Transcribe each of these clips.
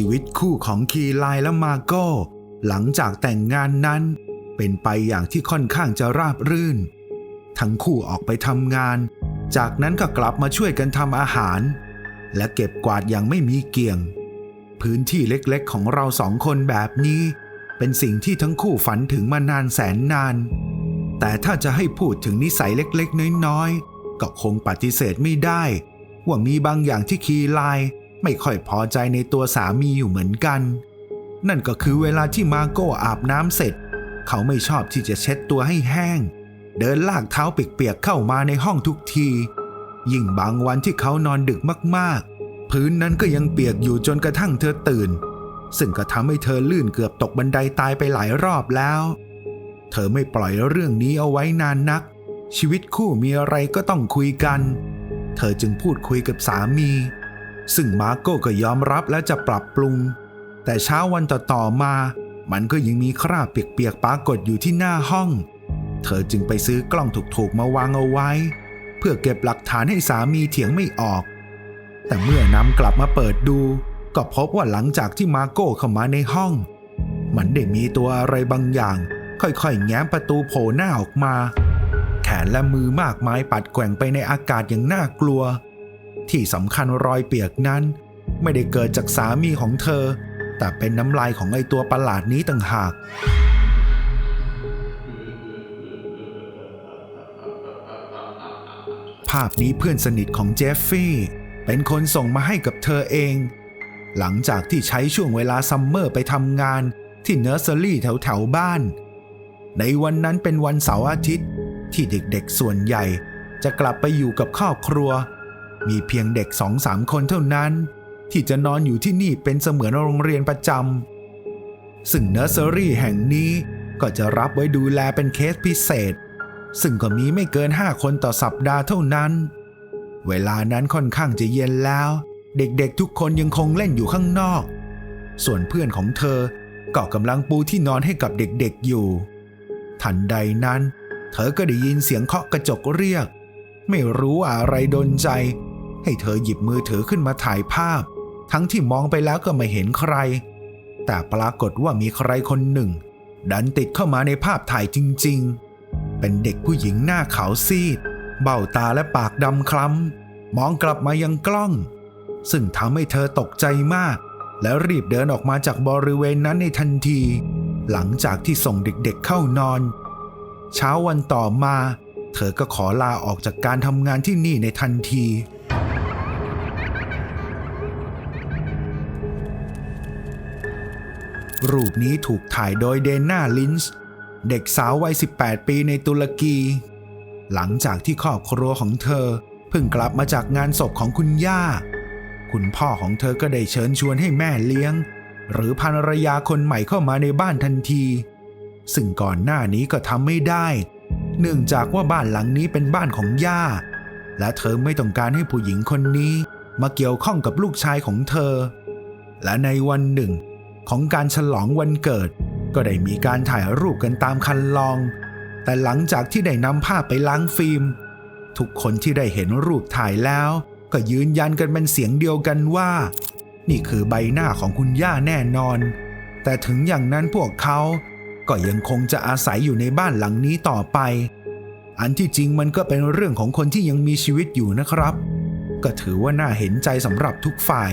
ชีวิตคู่ของคีไลและมาโก้ หลังจากแต่งงานนั้น เป็นไปอย่างที่ค่อนข้างจะราบรื่น ทั้งคู่ออกไปทำงาน จากนั้นก็กลับมาช่วยกันทำอาหาร และเก็บกวาดอย่างไม่มีเกี่ยง พื้นที่เล็กๆของเราสองคนแบบนี้ เป็นสิ่งที่ทั้งคู่ฝันถึงมานานแสนนาน แต่ถ้าจะให้พูดถึงนิสัยเล็กๆ น้อยๆก็คงปฏิเสธไม่ได้ ว่ามีบางอย่างที่คีไล ไม่ค่อยพอใจในตัวสามีอยู่เหมือนกัน นั่นก็คือเวลาที่มาโก้อาบน้ำเสร็จ เขาไม่ชอบที่จะเช็ดตัวให้แห้ง เดินลากเท้าเปียกๆเข้ามาในห้องทุกที ยิ่งบางวันที่เขานอนดึกมากๆ พื้นนั้นก็ยังเปียกอยู่จนกระทั่งเธอตื่น ซึ่งก็ทำให้เธอลื่นเกือบตกบันไดตายไปหลายรอบแล้ว เธอไม่ปล่อยเรื่องนี้เอาไว้นานนัก ชีวิตคู่มีอะไรก็ต้องคุยกัน เธอจึงพูดคุยกับสามี ซึ่งมาโก้ก็ยอมรับและจะปรับปรุง แต่เช้าวันต่อๆมา มันก็ยังมีคราบเปียกๆปรากฏอยู่ที่หน้าห้อง เธอจึงไปซื้อกล้องถูกๆมาวางเอาไว้ เพื่อเก็บหลักฐานให้สามีเถียงไม่ออก แต่เมื่อนำกลับมาเปิดดู ก็พบว่าหลังจากที่มาโก้เข้ามาในห้อง มันได้มีตัวอะไรบางอย่าง ค่อยๆแง้มประตูโผล่หน้าออกมา แขนและมือมากมายปัดแกว่งไปในอากาศอย่างน่ากลัว ที่สำคัญรอยเปียกนั้น ไม่ได้เกิดจากสามีของเธอ แต่เป็นน้ำลายของไอตัวประหลาดนี้ต่างหาก ภาพนี้เพื่อนสนิทของเจฟฟี่ เป็นคนส่งมาให้กับเธอเอง หลังจากที่ใช้ช่วงเวลาซัมเมอร์ไปทำงานที่เนอร์เซอรี่แถวแถวๆบ้าน ในวันนั้นเป็นวันเสาร์อาทิตย์ที่เด็กๆส่วนใหญ่จะกลับไปอยู่กับครอบครัว มีเพียงเด็กสองสามคนเท่านั้น ที่จะนอนอยู่ที่นี่เป็นเสมือนโรงเรียนประจำซึ่งเนอร์เซอรี่แห่งนี้ก็จะรับไว้ดูแลเป็นเคสพิเศษ ซึ่งก็มีไม่เกิน5คนต่อสัปดาห์เท่านั้น เวลานั้นค่อนข้างจะเย็นแล้ว เด็กๆทุกคนยังคงเล่นอยู่ข้างนอก ส่วนเพื่อนของเธอก็กำลังปูที่นอนให้กับเด็กๆอยู่ ทันใดนั้น เธอก็ได้ยินเสียงเคาะกระจกเรียก ไม่รู้อะไรดนใจ ให้เธอหยิบมือถือขึ้นมาถ่ายภาพ ทั้งที่มองไปแล้วก็ไม่เห็นใคร แต่ปรากฏว่ามีใครคนหนึ่ง ดันติดเข้ามาในภาพถ่ายจริง ๆ เป็นเด็กผู้หญิงหน้าขาวซีด เบ้าตาและปากดำคล้ำ มองกลับมายังกล้อง ซึ่งทำให้เธอตกใจมาก และรีบเดินออกมาจากบริเวณนั้นในทันที หลังจากที่ส่งเด็กๆเข้านอน เช้าวันต่อมา เธอก็ขอลาออกจากการทำงานที่นี่ในทันที รูปนี้ถูกถ่ายโดยเดน่าลินช์เด็กสาววัย 18 ปีในตุรกี หลังจากที่ครอบครัวของเธอเพิ่งกลับมาจากงานศพของคุณย่า คุณพ่อของเธอก็ได้เชิญชวนให้แม่เลี้ยง หรือภรรยาคนใหม่เข้ามาในบ้านทันที ซึ่งก่อนหน้านี้ก็ทำไม่ได้ เนื่องจากว่าบ้านหลังนี้เป็นบ้านของย่า และเธอไม่ต้องการให้ผู้หญิงคนนี้ มาเกี่ยวข้องกับลูกชายของเธอ และในวันหนึ่ง ของการฉลองวันเกิด ก็ได้มีการถ่ายรูปกันตามคันลอง แต่หลังจากที่ได้นำภาพไปล้างฟิล์ม ทุกคนที่ได้เห็นรูปถ่ายแล้ว ก็ยืนยันกันเป็นเสียงเดียวกันว่า นี่คือใบหน้าของคุณย่าแน่นอน แต่ถึงอย่างนั้นพวกเขาก็ยังคงจะอาศัยอยู่ในบ้านหลังนี้ต่อไป อันที่จริงมันก็เป็นเรื่องของคนที่ยังมีชีวิตอยู่นะครับ ก็ถือว่าน่าเห็นใจสำหรับทุกฝ่าย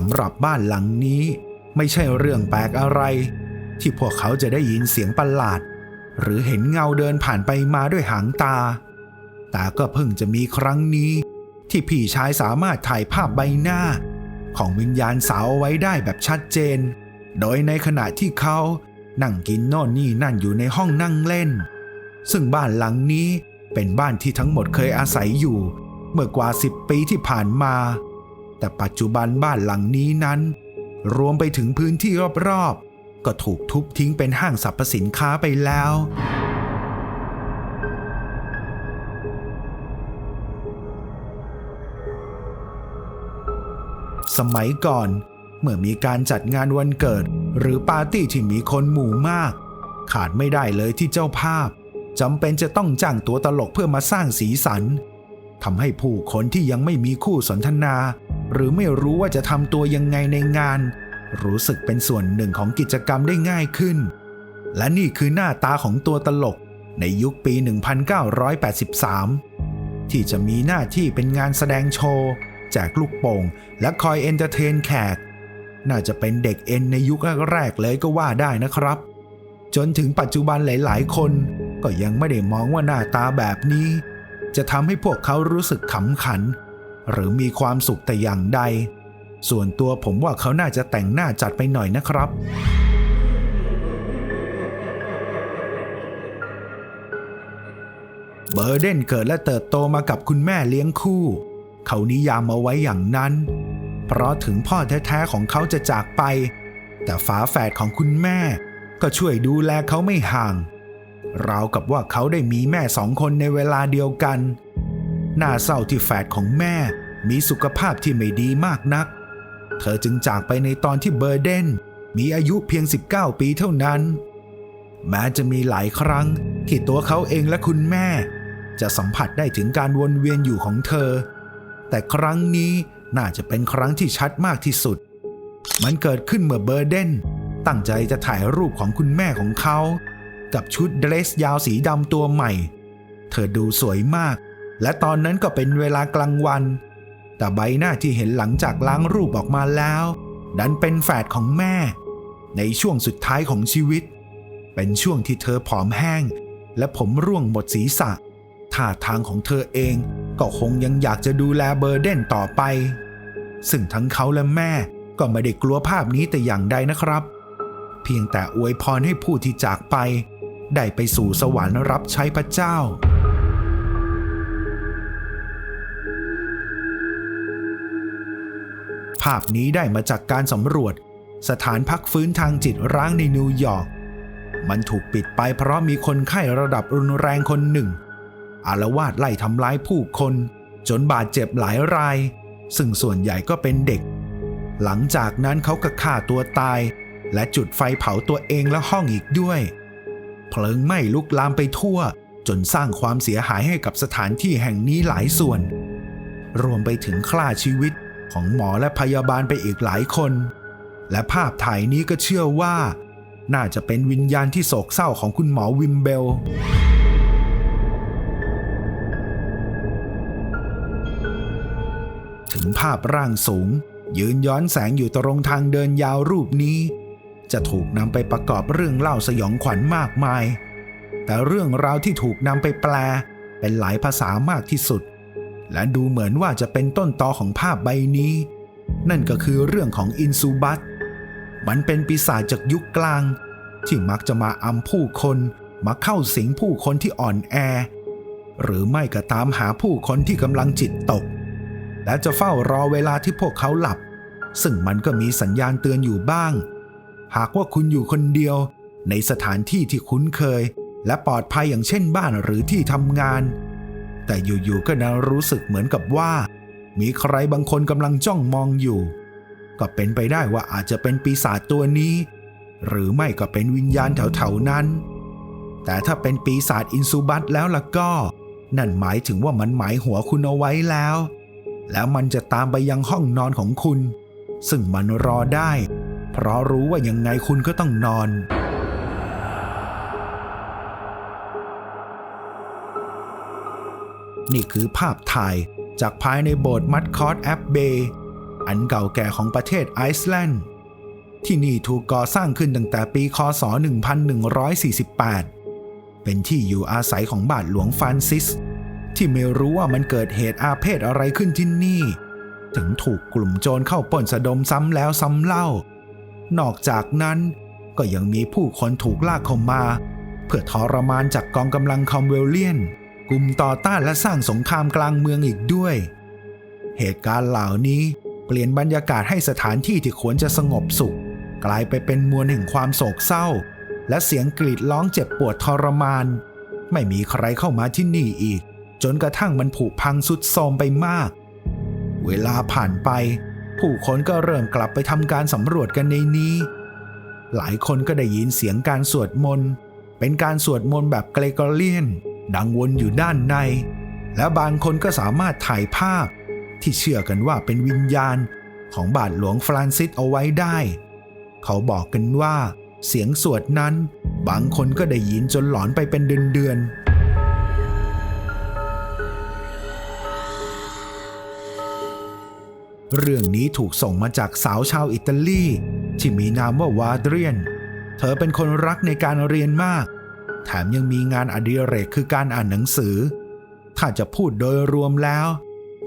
สำหรับบ้านหลังนี้ ไม่ใช่เรื่องแปลกอะไร ที่พวกเขาจะได้ยินเสียงประหลาด หรือเห็นเงาเดินผ่านไปมาด้วยหางตา แต่ก็เพิ่งจะมีครั้งนี้ ที่พี่ชายสามารถถ่ายภาพใบหน้า ของวิญญาณสาวไว้ได้แบบชัดเจน โดยในขณะที่เขานั่งกินโน่นนี่นั่นอยู่ในห้องนั่งเล่น ซึ่งบ้านหลังนี้เป็นบ้านที่ทั้งหมดเคยอาศัยอยู่ เมื่อกว่า10ปีที่ผ่านมา แต่ปัจจุบันบ้านหลังนี้นั้น รวมไปถึงพื้นที่รอบๆ ก็ถูกทุบทิ้งเป็นห้างสรรพสินค้าไปแล้ว สมัยก่อน เมื่อมีการจัดงานวันเกิด หรือปาร์ตี้ที่มีคนหมู่มาก ขาดไม่ได้เลยที่เจ้าภาพจำเป็นจะต้องจ้างตัวตลกเพื่อมาสร้างสีสันทำให้ผู้คนที่ยังไม่มีคู่สนทนา หรือไม่รู้ว่าจะทำตัวยังไงในงาน รู้สึกเป็นส่วนหนึ่งของกิจกรรมได้ง่ายขึ้น และนี่คือหน้าตาของตัวตลกในยุคปี 1983 ที่จะมีหน้าที่เป็นงานแสดงโชว์ แจกลูกโป่ง และคอยเอนเตอร์เทนแขก น่าจะเป็นเด็กเอ็นในยุคแรกๆเลยก็ว่าได้นะครับ จนถึงปัจจุบันหลายๆ คนก็ยังไม่ได้มองว่าหน้าตาแบบนี้ จะทำให้พวกเขารู้สึกขำขัน หรือมีความสุขแต่อย่างใด ส่วนตัวผมว่าเขาน่าจะแต่งหน้าจัดไปหน่อยนะครับ เบอร์เดนเกิดและเติบโตมากับคุณแม่เลี้ยงคู่ เขานิยามเอาไว้อย่างนั้น เพราะถึงพ่อแท้ๆของเขาจะจากไป แต่ฝาแฝดของคุณแม่ ก็ช่วยดูแลเขาไม่ห่างราวกับว่าเขาได้มีแม่สองคนในเวลาเดียวกัน น่าเศร้าที่แฝดของแม่มีสุขภาพที่ไม่ดีมากนัก เธอจึงจากไปในตอนที่เบอร์เดนมีอายุเพียง 19 ปีเท่านั้น แม้จะมีหลายครั้งที่ตัวเขาเองและคุณแม่ จะสัมผัสได้ถึงการวนเวียนอยู่ของเธอ แต่ครั้งนี้น่าจะเป็นครั้งที่ชัดมากที่สุด มันเกิดขึ้นเมื่อเบอร์เดนตั้งใจจะถ่ายรูปของคุณแม่ของเขา กับชุดเดรสยาวสีดำตัวใหม่ เธอดูสวยมาก และตอนนั้นก็เป็นเวลากลางวัน แต่ใบหน้าที่เห็นหลังจากล้างรูปออกมาแล้ว ดันเป็นแฝดของแม่ ในช่วงสุดท้ายของชีวิต เป็นช่วงที่เธอผอมแห้ง และผมร่วงหมดศีรษะท่าทางของเธอเองก็คงยังอยากจะดูแลเบอร์เดนต่อไป ซึ่งทั้งเขาและแม่ก็ไม่ได้กลัวภาพนี้แต่อย่างใดนะครับ เพียงแต่อวยพรให้ผู้ที่จากไป ได้ไปสู่สวรรค์รับใช้พระเจ้า ภาพนี้ได้มาจากการสำรวจ สถานพักฟื้นทางจิตร้างในนิวยอร์ก มันถูกปิดไปเพราะมีคนไข้ระดับรุนแรงคนหนึ่ง อารวาสไล่ทำร้ายผู้คน จนบาดเจ็บหลายราย ซึ่งส่วนใหญ่ก็เป็นเด็ก หลังจากนั้นเขาก็ฆ่าตัวตาย และจุดไฟเผาตัวเองและห้องอีกด้วย เพลิงไหม้ลุกลามไปทั่ว จนสร้างความเสียหายให้กับสถานที่แห่งนี้หลายส่วน รวมไปถึงฆ่าชีวิต ของหมอและพยาบาลไปอีกหลายคน และภาพถ่ายนี้ก็เชื่อว่า น่าจะเป็นวิญญาณที่โศกเศร้าของคุณหมอวิมเบลถึงภาพร่างสูง ยืนย้อนแสงอยู่ตรงทางเดินยาวรูปนี้ จะถูกนำไปประกอบเรื่องเล่าสยองขวัญมากมาย แต่เรื่องราวที่ถูกนำไปแปลเป็นหลายภาษามากที่สุด และดูเหมือนว่าจะเป็นต้นตอของภาพใบนี้ นั่นก็คือเรื่องของอินซูบัตมันเป็นปีศาจจากยุคกลาง ที่มักจะมาอำผู้คนมาเข้าสิงผู้คนที่อ่อนแอ หรือไม่ก็ตามหาผู้คนที่กำลังจิตตก และจะเฝ้ารอเวลาที่พวกเขาหลับ ซึ่งมันก็มีสัญญาณเตือนอยู่บ้าง หากว่าคุณอยู่คนเดียว ในสถานที่ที่คุ้นเคย และปลอดภัยอย่างเช่นบ้านหรือที่ทำงาน แต่อยู่ๆก็น่ารู้สึกเหมือนกับว่า มีใครบางคนกำลังจ้องมองอยู่ ก็เป็นไปได้ว่าอาจจะเป็นปีศาจตัวนี้ หรือไม่ก็เป็นวิญญาณแถวๆนั้น แต่ถ้าเป็นปีศาจอินซูบัตแล้วล่ะก็ นั่นหมายถึงว่ามันหมายหัวคุณเอาไว้แล้ว แล้วมันจะตามไปยังห้องนอนของคุณ ซึ่งมันรอได้ เพราะรู้ว่ายังไงคุณก็ต้องนอน นี่คือภาพถ่ายจากภายในโบสถ์มัดคอร์ดแอปเบย์อันเก่าแก่ของประเทศไอซ์แลนด์ ที่นี่ถูกก่อสร้างขึ้นตั้งแต่ปีคศ 1148 เป็นที่อยู่อาศัยของบาทหลวงฟรานซิส ที่ไม่รู้ว่ามันเกิดเหตุอาเพศอะไรขึ้นที่นี่ ถึงถูกกลุ่มโจรเข้าปล้นสะดมซ้ำแล้วซ้ำเล่า นอกจากนั้นก็ยังมีผู้คนถูกลากเข้ามา เพื่อทรมานจากกองกำลังคอมเวลเลียน กลุ่มต่อต้านและสร้างสงครามกลางเมืองอีกด้วย เหตุการณ์เหล่านี้เปลี่ยนบรรยากาศให้สถานที่ที่ควรจะสงบสุข กลายไปเป็นมวลแห่งความโศกเศร้า และเสียงกรีดร้องเจ็บปวดทรมาน ไม่มีใครเข้ามาที่นี่อีก จนกระทั่งมันผุพังสุดโทรมไปมาก เวลาผ่านไป ผู้คนก็เริ่มกลับไปทำการสำรวจกันในนี้ หลายคนก็ได้ยินเสียงการสวดมนต์เป็นการสวดมนต์แบบเกรกอเรียน ดังวนอยู่ด้านใน และบางคนก็สามารถถ่ายภาพ ที่เชื่อกันว่าเป็นวิญญาณของบาทหลวงฟรานซิสเอาไว้ได้ เขาบอกกันว่า เสียงสวดนั้น บางคนก็ได้ยินจนหลอนไปเป็นเดือนๆเรื่องนี้ถูกส่งมาจากสาวชาวอิตาลี ที่มีนามว่าวาเดรียน เธอเป็นคนรักในการเรียนมาก แถมยังมีงานอดิเรกคือการอ่านหนังสือ ถ้าจะพูดโดยรวมแล้ว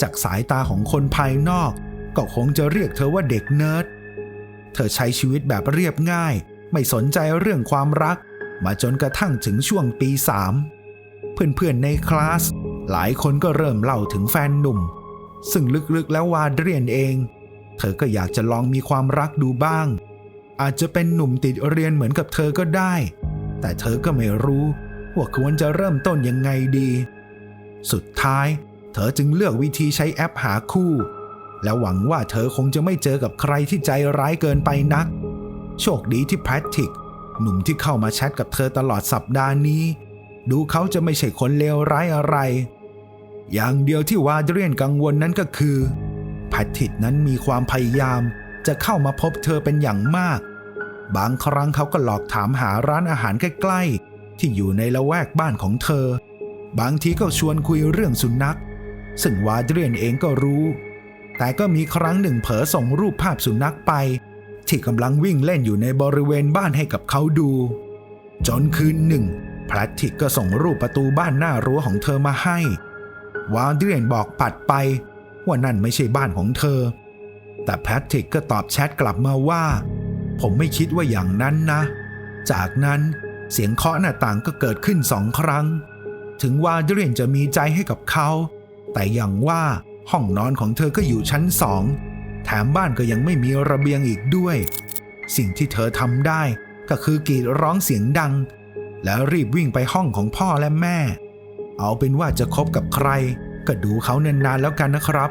จากสายตาของคนภายนอก ก็คงจะเรียกเธอว่าเด็กเนิร์ด เธอใช้ชีวิตแบบเรียบง่าย ไม่สนใจเรื่องความรัก มาจนกระทั่งถึงช่วงปีสามเพื่อนๆในคลาส หลายคนก็เริ่มเล่าถึงแฟนหนุ่ม ซึ่งลึกๆแล้ววาเดรียนเอง เธอก็อยากจะลองมีความรักดูบ้าง อาจจะเป็นหนุ่มติดเรียนเหมือนกับเธอก็ได้ แต่เธอก็ไม่รู้ว่าควรจะเริ่มต้นยังไงดี สุดท้าย เธอจึงเลือกวิธีใช้แอปหาคู่ และหวังว่าเธอคงจะไม่เจอกับใครที่ใจร้ายเกินไปนัก โชคดีที่แพทริกหนุ่มที่เข้ามาแชทกับเธอตลอดสัปดาห์นี้ ดูเขาจะไม่ใช่คนเลวร้ายอะไร อย่างเดียวที่วาเดรียนกังวลนั้นก็คือแพทริกนั้นมีความพยายามจะเข้ามาพบเธอเป็นอย่างมาก บางครั้งเขาก็หลอกถามหาร้านอาหารใกล้ๆ ที่อยู่ในละแวกบ้านของเธอ บางทีก็ชวนคุยเรื่องสุนัข ซึ่งวาเดรียนเองก็รู้ แต่ก็มีครั้งหนึ่งเผลอส่งรูปภาพสุนัขไป ที่กำลังวิ่งเล่นอยู่ในบริเวณบ้านให้กับเขาดู จนคืนหนึ่งแพทริกก็ส่งรูปประตูบ้านหน้ารั้วของเธอมาให้ วาเดรียนบอกปัดไป ว่านั่นไม่ใช่บ้านของเธอ แต่แพทริกก็ตอบแชทกลับมาว่า ผมไม่คิดว่าอย่างนั้นนะ จากนั้นเสียงเคาะหน้าต่างก็เกิดขึ้นสองครั้ง ถึงว่าเดรียนจะมีใจให้กับเขา แต่อย่างว่าห้องนอนของเธอก็อยู่ชั้นสอง แถมบ้านก็ยังไม่มีระเบียงอีกด้วย สิ่งที่เธอทำได้ก็คือกรีดร้องเสียงดัง แล้วรีบวิ่งไปห้องของพ่อและแม่ เอาเป็นว่าจะคบกับใคร ก็ดูเขานานๆแล้วกันนะครับ